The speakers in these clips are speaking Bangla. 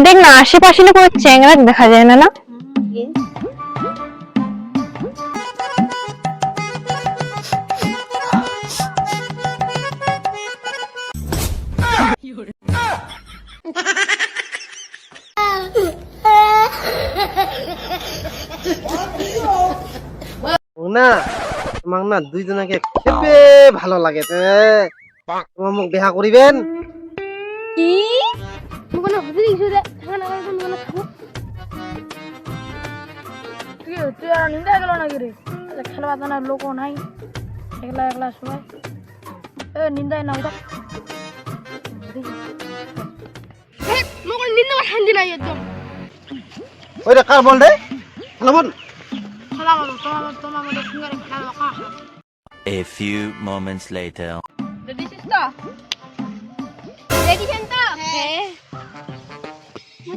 ওই দেখ না আশেপাশে না কোনো চ্যাংরা দেখা যায় না না? ও না তোমাক না দুইজনকে খেবে ভালো লাগে তোমার মোক দেখা করিবেন? কি? 누구나 무슨 이슈래? 장난하는 건 누구나 사고. তুই তুই আর নিন্দা গেল নাকি রে খেলবা জানার লোকও নাই একলা একলা সবাই এ নিন্দাই না ওটা মগল নিন্দা বা শান্তি নাই একদম ওই রে কার বল রে খেলা বল খেলা বল তোমার তোমার মধ্যে ফিঙ্গারে খেলা কা A few moments later. Ready, sister? Ready, Santa? Hey.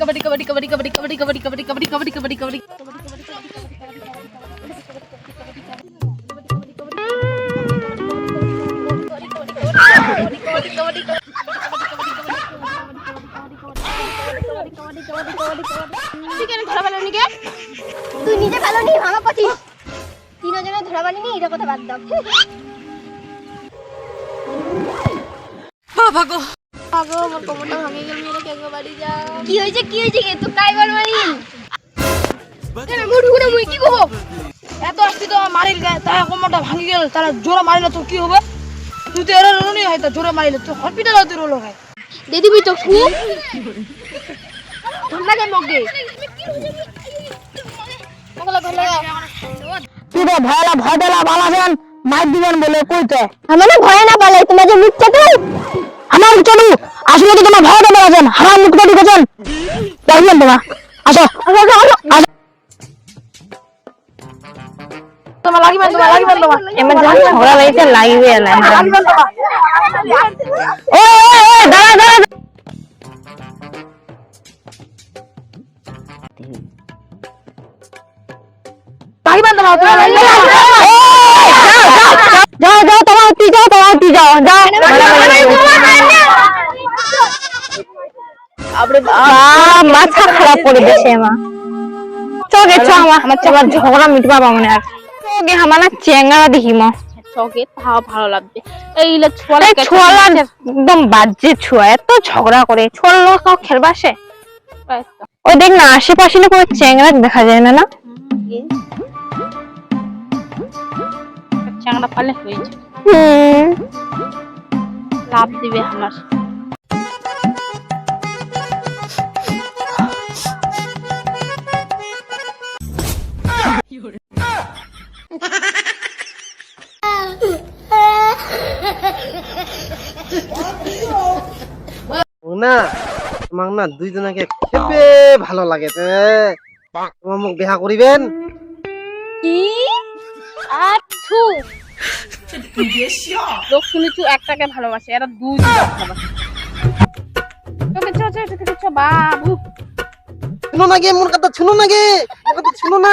Kabaddi kabaddi kabaddi kabaddi kabaddi kabaddi kabaddi kabaddi kabaddi kabaddi kabaddi তুই কেন ধরা পেল নিকে তুই নিজে ভালো নি ভাঙা পচিস তিনজনে ধরা পালিনি এটা কথা বাদ দাও। আগো মোর কোমরটা ভাঙে গেল মেরে কেন বাড়ি যা কি হয়েছে কি হয়েছে কে তুই কাই বল মারি কেন মুই ঢুকুনে মুই কি করব? এত আসতি তো মারিল গায়ে তাই কোমরটা ভাঙি গেল তারা জোরে মারিলে তো কি হবে? তুই তো এরা রনি হয় তা জোরে মারিলে তো হসপিটাল হতে রলো হয়। দে দিবি তো ফু ঠান্ডা কে মগে ভয়লা ভয় দেলা বালাছেন মাইর দিবেন বলে কইতে। আমার না ভয় না পালাই তোমার যে আমার চলু আসলে তো তোমার ভয় দেলা আছেন। হারাম মুখটা ঢুকেছেন। দেখবেন তোমার আসো আসো আসো, আসো আসো তোমার লাগিবেন তোমার লাগিবেন তোমার ঝগড়া লাগবে না তোমার ও দাঁড়া দাঁড়া। লাগিবেন তোমার তোমার লাগিবেন যাও যাও তোমার তুই যাও তোমার তুই যাও যাও। মাথা খারাপ করে দিছে মা। চোখে চ আমার আমার চাবার ঝগড়া মিটবা মনে আর চোখে আমার না চেঙ্গা দেখি মা। চকে তাও ভালো লাগবে এইলে ছোয়ালা ছোয়ালা একদম বাজে ছুয়া এত ঝগড়া করে। ছোয়ালা কাউ খেলবা ওই দেখ না আশেপাশে না কোনো চেঙ্গা দেখা যায় না না? চাংড়া পালে হয়েছে। হুম। লাভ দিবে আমার না না দুইজনকে খেবে ভালো লাগে তোমার মোক দেখা করিবেন কি? লোক শুনেছু একটাকে ভালোবাসে এরা ভালোবাসে। চ চ চ বাবু। শুনো না গে মোর কথা শুনো না গে মোর কথা শুনো না।